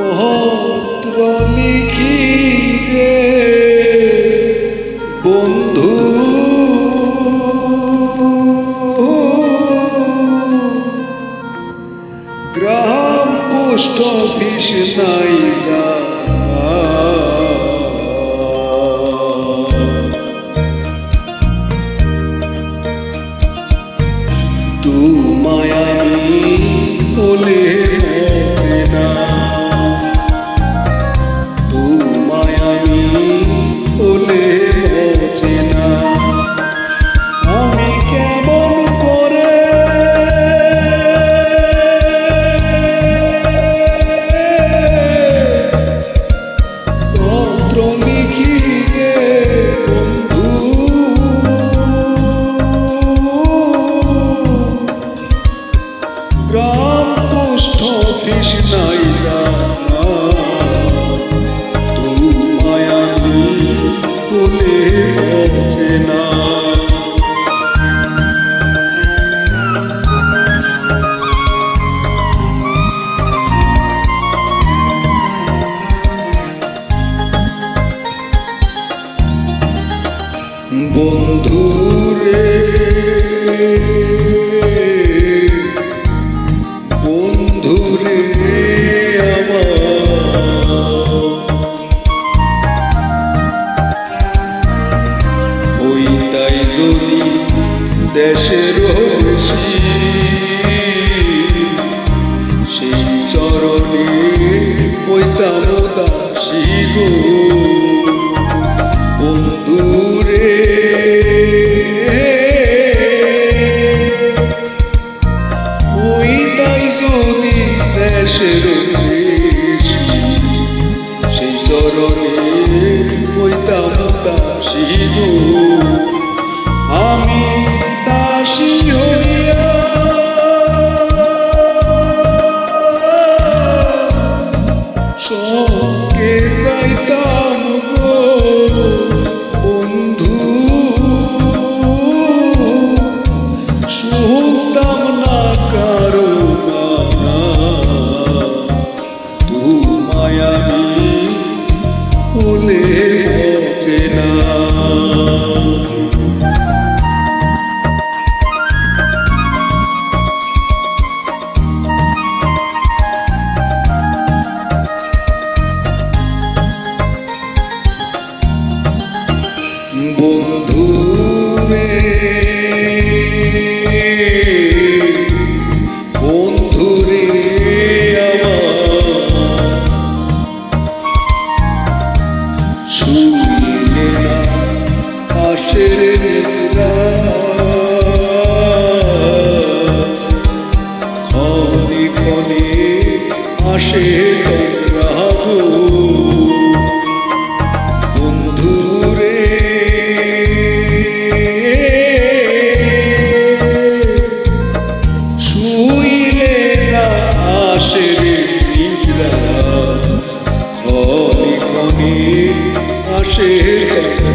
পত্র লিখি রে বন্ধু গ্রাম পোস্ট অফিস নাই যা তোমায় বলে তৃষ্ণাইলা তোমায় আমি কুলে চরণে হইতাম দাসী আমি বন্ধু রে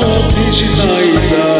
Hatice Dayda